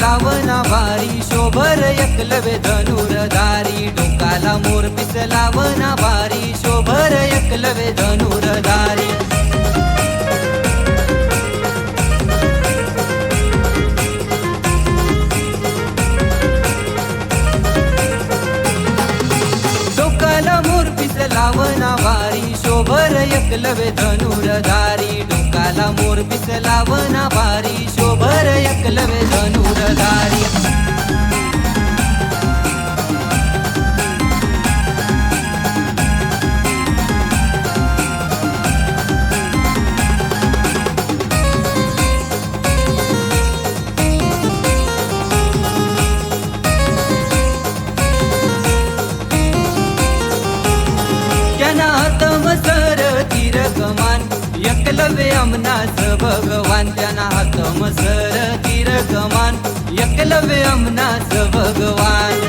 लावना भारी शोभर एकलवे धनुरधारी डोकाला मोर पिस लावना भारी शोभर एकलवे धनुरधारी डोकाला मोर पिस लावना भारी शोभर एकलवे धनुरधारी डोकाला मोर पिस लावना भारी अमनास भगवान त्यांना हात मसर तीर कमान एकलवे अमनास भगवान.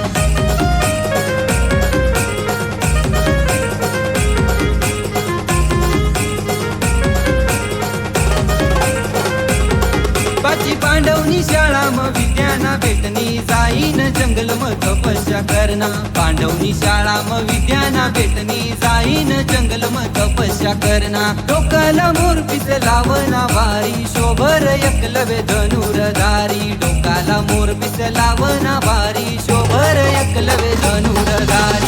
पाची पांडवनी शाळा मग विद्याना भेटणी जाईन जंगल म तपस्या करना पांडवनी शाळा म विद्याना भेटणी जाईन जंगल म तपस्या करना डोकाला मोर लावना वारी शोभर एकलवे धनुरधारी डोकाला मोर लावना वारी शोभर एकलवे धनुरधारी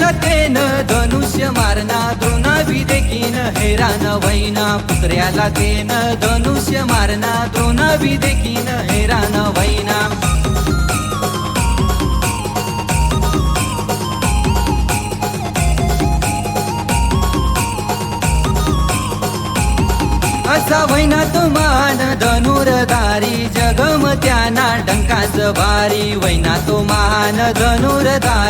कुत्र्याला धनुष्य मारना द्रोणावी देखीन हैराण वैना पुत्र्याला तेन धनुष्य मारना द्रोणावी देखीन हैराण वैना असा वैना तो मान धनुरधारी जगम त्याना डंकाच भारी वैना तो मान धनुरधारी.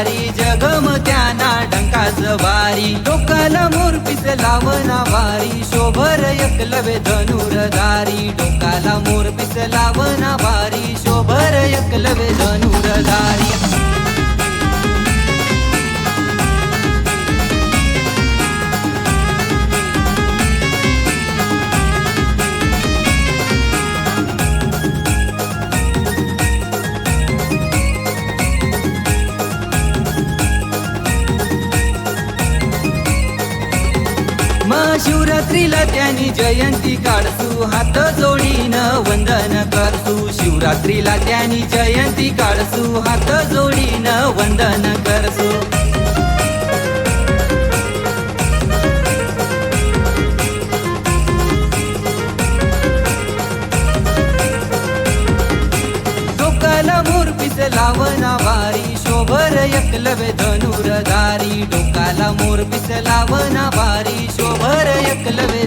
गम त्याना डंकाच भारी डोकाला मोर लावना भारी शोभर एकलवे धनुरधारी डोकाला मोर लावना भारी शोभर एकलवे धनुरधारी महाशिवरात्रीला त्यांनी जयंती काढसू हात जोडीन वंदन करसू शिवरात्रीला त्यांनी जयंती काढसू हात जोडीन वंदन करसू कापीस लावना वारी शोभर एकलवे धनुरधारी. डोकाला मोरपीस लावना वारी शोभर एकलवे